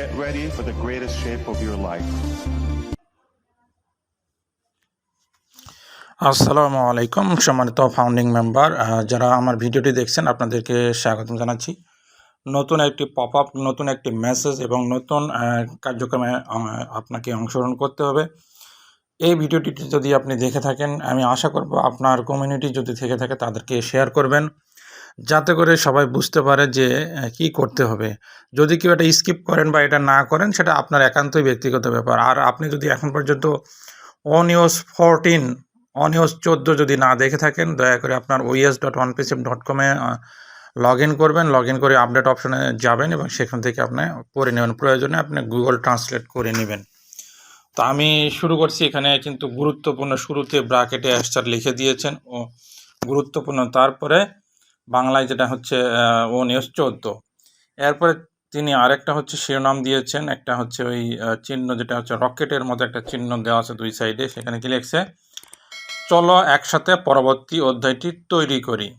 Get ready for the greatest shape of your life. আসসালামু আলাইকুম, সম্মানিত ফাউন্ডিং মেম্বার যারা আমার ভিডিওটি দেখছেন, আপনাদেরকে স্বাগতম জানাচ্ছি। নতুন একটি পপ আপ নতুন একটি মেসেজ এবং নতুন কার্যক্রমে আপনাকে অংশগ্রহণ করতে হবে। এই ভিডিওটি যদি আপনি দেখে থাকেন, আমি আশা করব আপনার কমিউনিটি যদি থেকে থাকে, তাদেরকে শেয়ার করবেন। যাতে করে সবাই বুঝতে পারে যে কি করতে হবে। যদি কেউ এটা স্কিপ করেন বা এটা না করেন, সেটা আপনার একান্তই ব্যক্তিগত ব্যাপার। আর আপনি যদি এখন পর্যন্ত অনিওস ফোরটিন অনিওস চোদ্দ যদি না দেখে থাকেন, দয়া করে আপনার ওইএস ডট ওয়ান পিসিএম ডট কমে লগ ইন করবেন। লগ ইন করে আপডেট অপশনে যাবেন এবং সেখান থেকে আপনি পড়ে নেবেন। প্রয়োজনে আপনি গুগল ট্রান্সলেট করে নেবেন। তো আমি শুরু করছি। এখানে কিন্তু গুরুত্বপূর্ণ শুরুতে ব্রাকেটে অ্যাস্টার লিখে দিয়েছেন। ও, গুরুত্বপূর্ণ। তারপরে বাংলায় যেটা হচ্ছে ও নিউজ চোদ্দ। এরপরে তিনি আরেকটা হচ্ছে শিরোনাম দিয়েছেন, একটা হচ্ছে ওই চিহ্ন যেটা হচ্ছে রকেটের মতো একটা চিহ্ন দেওয়া আছে দুই সাইডে, সেখানে কি লিখছে? চলো একসাথে পরবর্তী অধ্যায়টি তৈরি করি।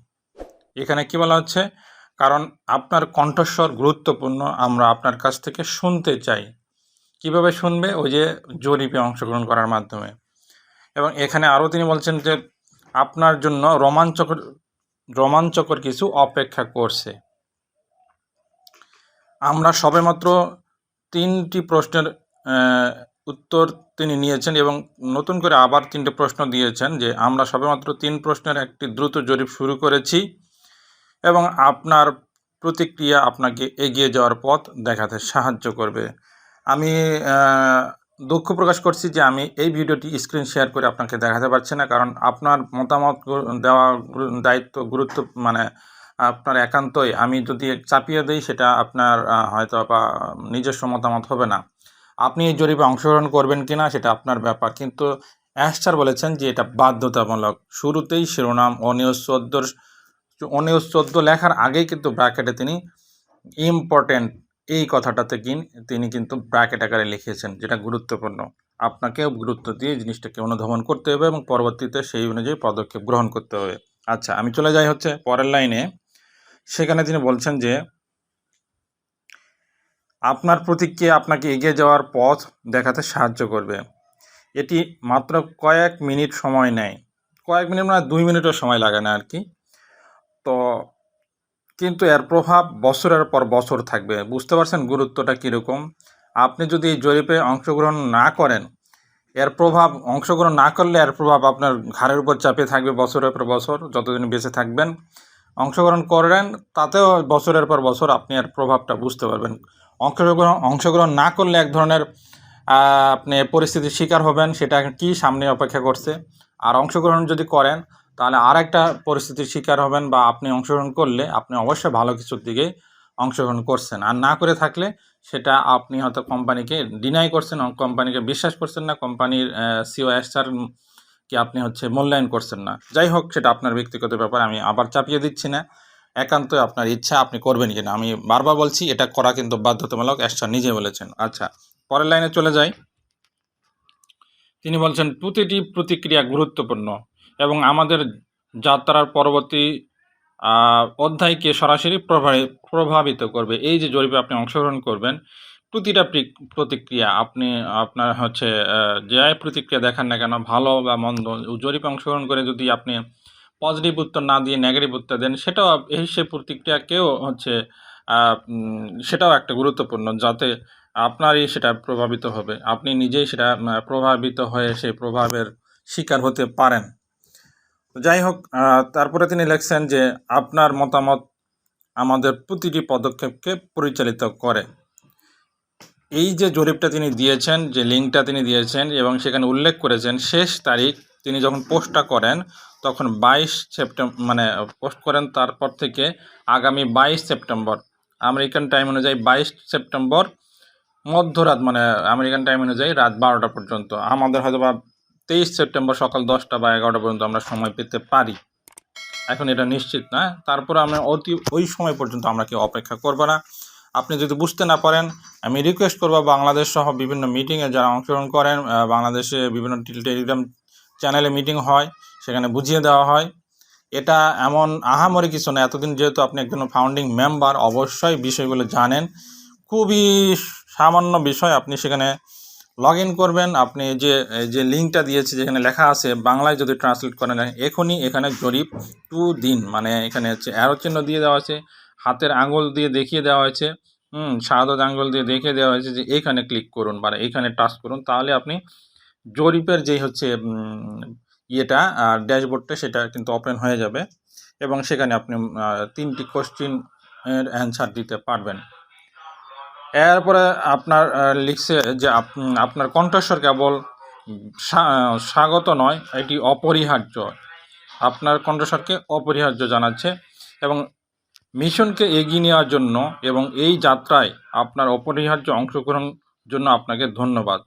এখানে কি বলা হচ্ছে? কারণ আপনার কণ্ঠস্বর গুরুত্বপূর্ণ, আমরা আপনার কাছ থেকে শুনতে চাই। কীভাবে শুনবে? ওই যে জরিপে অংশগ্রহণ করার মাধ্যমে। এবং এখানে আরও তিনি বলছেন যে, আপনার জন্য রোমাঞ্চকর রোমাঞ্চকর কিছু অপেক্ষা করছে। আমরা সবেমাত্র তিনটি প্রশ্নের উত্তর তিনি নিয়েছেন এবং নতুন করে আবার তিনটে প্রশ্ন দিয়েছেন যে আমরা সবেমাত্র তিন প্রশ্নের একটি দ্রুত জরিপ শুরু করেছি এবং আপনার প্রতিক্রিয়া আপনাকে এগিয়ে যাওয়ার পথ দেখাতে সাহায্য করবে। আমি দুঃখ প্রকাশ করছি যে আমি এই ভিডিওটি স্ক্রিন শেয়ার করে আপনাকে দেখাতে পারছি না, কারণ আপনার মতামত দেওয়া দায়িত্ব গুরুত্ব মানে আপনার একান্তই। আমি যদি চাপিয়ে দিই, সেটা আপনার হয়তো বা নিজস্ব মতামত হবে না। আপনি এই জরিপে অংশগ্রহণ করবেন কি না সেটা আপনার ব্যাপার। কিন্তু অ্যাস্টার বলেছেন যে এটা বাধ্যতামূলক। শুরুতেই শিরোনাম অনিউজ চোদ্দোর অনিউজ চোদ্দ লেখার আগেই কিন্তু ব্র্যাকেটে তিনি ইম্পর্টেন্ট এই কথাটাতে কিন, তিনি কিন্তু ব্র্যাকেট আকারে লিখেছেন যেটা গুরুত্বপূর্ণ। আপনাকেও গুরুত্ব দিয়ে জিনিসটাকে অনুধাবন করতে হবে এবং পরবর্তীতে সেই অনুযায়ী পদক্ষেপ গ্রহণ করতে হবে। আচ্ছা আমি চলে যাই হচ্ছে পরের লাইনে। সেখানে তিনি বলছেন যে, আপনার প্রতিক্রিয়া আপনাকে এগিয়ে যাওয়ার পথ দেখাতে সাহায্য করবে। এটি মাত্র কয়েক মিনিট সময় নেয়। কয়েক মিনিট মানে দুই মিনিটও সময় লাগে না আর কি। তো কিন্তু এর প্রভাব বছরের পর বছর থাকবে। বুঝতে পারছেন গুরুত্বটা কীরকম? আপনি যদি এই জরিপে অংশগ্রহণ না করেন, এর প্রভাব, অংশগ্রহণ না করলে এর প্রভাব আপনার ঘাড়ের উপর চাপিয়ে থাকবে বছরের পর বছর, যতদিন বেঁচে থাকবেন। অংশগ্রহণ করেন, তাতেও বছরের পর বছর আপনি এর প্রভাবটা বুঝতে পারবেন। অংশগ্রহণ অংশগ্রহণ না করলে এক ধরনের আপনি পরিস্থিতির শিকার হবেন, সেটা কি সামনে অপেক্ষা করছে? আর অংশগ্রহণ যদি করেন তাহলে আর একটা পরিস্থিতির শিকার হবেন বা আপনি অংশগ্রহণ করলে আপনি অবশ্যই ভালো কিছুর দিকে অংশগ্রহণ করছেন। আর না করে থাকলে সেটা আপনি হয়তো কোম্পানিকে ডিনাই করছেন কোম্পানিকে বিশ্বাস করছেন না, কোম্পানির সিও এসআর কি আপনি হচ্ছে মূল্যায়ন করছেন না। যাই হোক, সেটা আপনার ব্যক্তিগত ব্যাপার, আমি আবার চাপিয়ে দিচ্ছি না। একান্তই আপনার ইচ্ছা আপনি করবেন কিনা, আমি বারবার বলছি, এটা করা কিন্তু বাধ্যতামূলক এসআর নিজে বলেছেন। আচ্ছা পরের লাইনে চলে যাই। তিনি বলছেন, প্রতিটি প্রতিক্রিয়া গুরুত্বপূর্ণ। এবং আমাদের যাত্রার পরবর্তী অধ্যায়কে সরাসরি প্রভাবি- প্রভাবিত করবে। এই যে জরিপে আপনি অংশগ্রহণ করবেন, প্রতিটা প্রতিক্রিয়া আপনি, আপনার হচ্ছে যে প্রতিক্রিয়া দেখান না কেন, ভালো বা মন্দ জরিপে অংশগ্রহণ করে যদি আপনি পজিটিভ উত্তর না দিয়ে নেগেটিভ উত্তর দেন, সেটাও এই সেই প্রতিক্রিয়াকেও হচ্ছে সেটাও একটা গুরুত্বপূর্ণ যাতে আপনারই সেটা প্রভাবিত হবে। আপনি নিজেই সেটা প্রভাবিত হয়ে সেই প্রভাবের শিকার হতে পারেন। যাই হোক তারপরে তিনি লিখছেন যে আপনার মতামত আমাদের প্রতিটি পদক্ষেপকে পরিচালিত করে। এই যে জরিপটা তিনি দিয়েছেন, যে লিঙ্কটা তিনি দিয়েছেন এবং সেখানে উল্লেখ করেছেন, শেষ তারিখ তিনি যখন পোস্টটা করেন, তখন বাইশ সেপ্টেম্বর মানে পোস্ট করেন তারপর থেকে আগামী বাইশ সেপ্টেম্বর। আমেরিকান টাইম অনুযায়ী বাইশ সেপ্টেম্বর মধ্যরাত মানে আমেরিকান টাইম অনুযায়ী রাত বারোটা পর্যন্ত। আমাদের হয়তো বা তেইশ সেপ্টেম্বর সকাল দশটা বা এগারোটা পর্যন্ত আমরা সময় পেতে পারি। এখন এটা নিশ্চিত না। তারপরে আমরা অতি, ওই সময় পর্যন্ত আমরা কেউ অপেক্ষা করব না। আপনি যদি বুঝতে না পারেন, আমি রিকোয়েস্ট করব বাংলাদেশ সহ বিভিন্ন মিটিংয়ে যারা অংশগ্রহণ করেন বাংলাদেশে বিভিন্ন টেলিগ্রাম চ্যানেলে মিটিং হয়, সেখানে বুঝিয়ে দেওয়া হয়। এটা এমন আহামরি কিছু না। এতদিন যেহেতু আপনি একজন ফাউন্ডিং মেম্বার অবশ্যই বিষয়গুলো জানেন। খুবই সামান্য বিষয় আপনি সেখানে লগ ইন করবেন, আপনি যে যে লিঙ্কটা দিয়েছে যেখানে লেখা আছে, বাংলায় যদি ট্রান্সলেট করেন এখনই এখানে জরিপ টু দিন মানে এখানে হচ্ছে অ্যারো চিহ্ন দিয়ে দেওয়া আছে হাতের আঙুল দিয়ে দেখিয়ে দেওয়া হয়েছে, হুম শাহাদত আঙুল দিয়ে দেখিয়ে দেওয়া হয়েছে যে এখানে ক্লিক করুন বা এখানে টাচ করুন, তাহলে আপনি জরিপের যেই হচ্ছে ইয়েটা ড্যাশবোর্ডটা সেটা কিন্তু ওপেন হয়ে যাবে এবং সেখানে আপনি তিনটি কোশ্চিন এর অ্যান্সার দিতে পারবেন। এরপরে আপনার লিখছে যে আপ- আপনার কণ্ঠস্বর কেবল স্বাগত নয়, এটি অপরিহার্য। আপনার কণ্ঠস্বরকে অপরিহার্য জানাচ্ছে এবং মিশনকে এগিয়ে নেওয়ার জন্য এবং এই যাত্রায় আপনার অপরিহার্য অংশগ্রহণ জন্য আপনাকে ধন্যবাদ।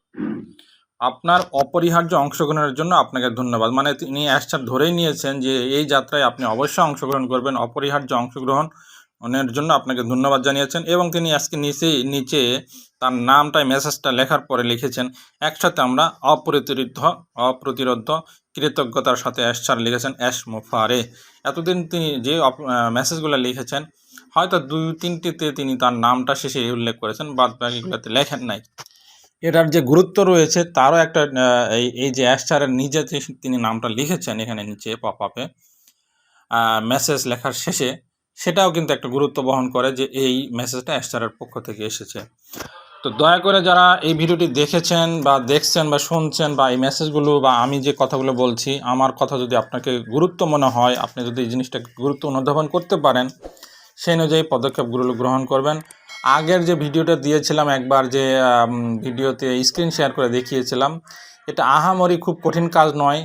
আপনার অপরিহার্য অংশগ্রহণের জন্য আপনাকে ধন্যবাদ। মানে তিনি অ্যাসটা ধরেই নিয়েছেন যে এই যাত্রায় আপনি অবশ্যই অংশগ্রহণ করবেন, অপরিহার্য অংশগ্রহণের জন্য আপনাকে ধন্যবাদ জানিয়েছেন এবং তিনি আজকে নিচে নিচে তার নামটাই মেসেজটা লেখার পরে লিখেছেন, একসাথে আমরা অপ্রতিরোধ অপ্রতিরোধ, কৃতজ্ঞতার সাথে অ্যাশার লিখেছেন, অ্যাশ মুফারে। এতদিন তিনি যে মেসেজগুলো লিখেছেন, হয়তো দুই, তিনটিতে তিনি তার নামটা শেষে উল্লেখ করেছেন, বাদ বাকিগুলোতে লেখেন নাই। এটার যে গুরুত্ব রয়েছে, তারও একটা এই এই যে অ্যাশারের নিজে তিনি নামটা লিখেছেন এখানে নিচে পপ আপে মেসেজ লেখার শেষে। সেটাও কিন্তু একটা গুরুত্ব বহন করে যে এই মেসেজটা অ্যাশারের পক্ষ থেকে এসেছে। তো দয়া করে যারা এই ভিডিওটি দেখেছেন বা দেখছেন বা শুনছেন বা এই মেসেজগুলো বা আমি যে কথাগুলো বলছি, আমার কথা যদি আপনাকে গুরুত্ব মনে হয়, আপনি যদি এই জিনিসটাকে গুরুত্ব অনুধাবন করতে পারেন সেই অনুযায়ী পদক্ষেপগুলো গ্রহণ করবেন। আগের যে ভিডিওটা দিয়েছিলাম, একবার যে ভিডিওতে স্ক্রিন শেয়ার করে দেখিয়েছিলাম, এটা আহামরি খুব কঠিন কাজ নয়।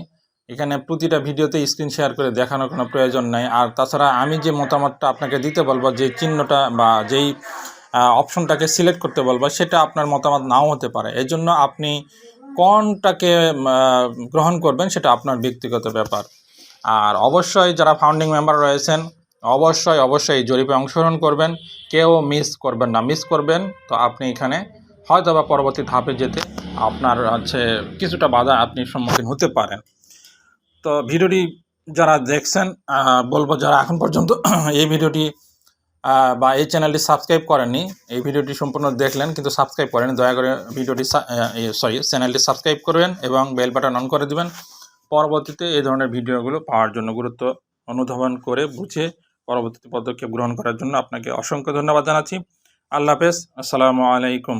এখানে প্রতিটা ভিডিওতে স্ক্রিন শেয়ার করে দেখানোর কোনো প্রয়োজন নাই। আর তাছাড়া আমি যে মতামতটা আপনাকে দিতে বলব, যে চিহ্নটা বা যেই অপশনটাকে সিলেক্ট করতে বলব, সেটা আপনার মতামত নাও হতে পারে। এই জন্য আপনি কোনটাকে গ্রহণ করবেন সেটা আপনার ব্যক্তিগত ব্যাপার। আর অবশ্যই যারা ফাউন্ডিং মেম্বার রয়েছেন, অবশ্যই অবশ্যই জরিপে অংশগ্রহণ করবেন। কেউ মিস করবেন না। মিস করবেন তো আপনি এখানে হয়তো বা পরবর্তী ধাপে যেতে আপনার হচ্ছে কিছুটা বাধা আপনি সম্মুখীন হতে পারেন। তো ভিডিওটি যারা দেখছেন বলব যারা এখন পর্যন্ত এই ভিডিওটি বা এই চ্যানেলটি সাবস্ক্রাইব করেননি, এই ভিডিওটি সম্পূর্ণ দেখলেন কিন্তু সাবস্ক্রাইব করেন দয়া করে ভিডিওটি সরি চ্যানেলটি সাবস্ক্রাইব করবেন এবং বেল বাটন অন করে দিবেন। পরবর্তীতে এই ধরনের ভিডিওগুলো পাওয়ার জন্য গুরুত্ব অনুধাবন করে বুঝে পরবর্তীতে পদক্ষেপ গ্রহণ করার জন্য আপনাকে অসংখ্য ধন্যবাদ জানাচ্ছি। আল্লাহ হাফেজ। আসসালামু আলাইকুম।